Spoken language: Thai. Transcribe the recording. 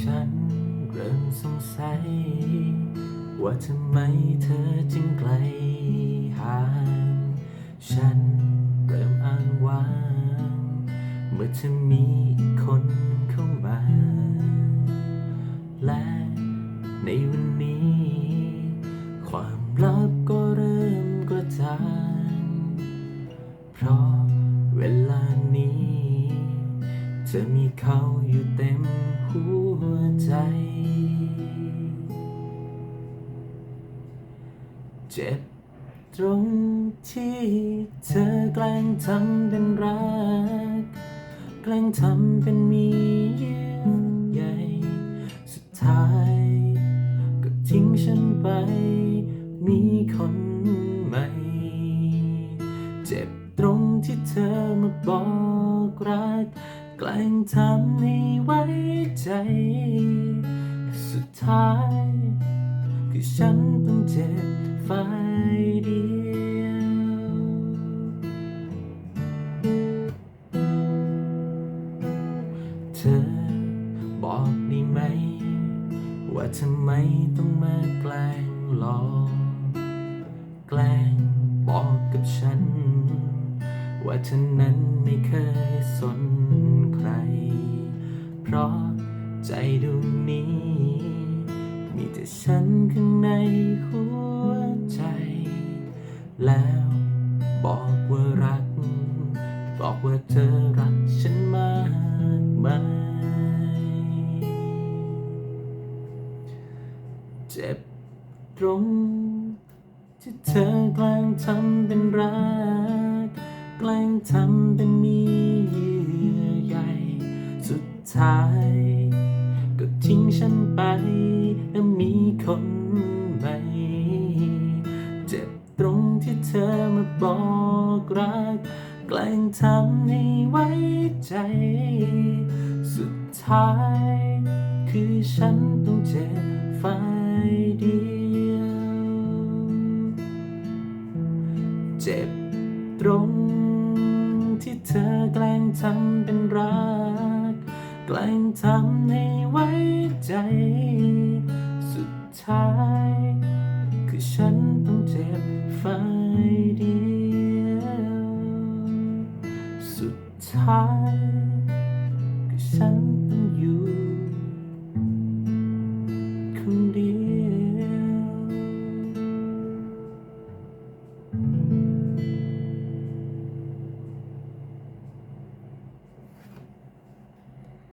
ฉันเริ่มสงสัย ว่าทำไมเธอจึงไกลห่างฉันเริ่มอ้างว้าง เมื่อเธอมีคนเข้ามา และในวันนี้ ความลับก็เริ่มกระจางเพราะเวลานี้ เธอมีเขาอยู่เต็มหัว เจ็บตรงที่เธอแกล้งทำเป็นรัก แกล้งทำเป็นมีเยื่อใยสุดท้าย ก็ทิ้งฉันไป มีคนใหม่ เจ็บตรงที่เธอมาบอกรัก แกล้งทำให้ไว้ใจ สุดท้าย คือฉันต้องเจ็บฝ่ายเดียว เธอบอกได้ไหม ว่าทำไมต้องมาแกล้งหลอกแกล้งบอกกับฉัน ว่าเธอนั้นไม่เคยสนใคร เพราะใจดวงนี้ มีแต่ฉันข้างในหัวใจ แล้วบอกว่ารัก บอกว่าเธอรักฉันมากไหมายเจ็บตรงที่เธอกล้งทำเป็นรัก กล้งทำเป็นมีเยื่อใยสุดท้าย ทิ้งฉันไปแล้วมีคนใหม่ เจ็บตรงที่เธอมาบอกรัก แกล้งทำให้ไว้ใจ สุดท้าย คือฉันต้องเจ็บฝ่ายเดียว เจ็บตรงที่เธอแกล้งทำเป็นรัก แกล้งทำให้ไว้ใจ สุดท้าย คือฉันต้องเจ็บฝ่ายเดียวสุดท้าย คือฉันต้องอยู่คนเดียว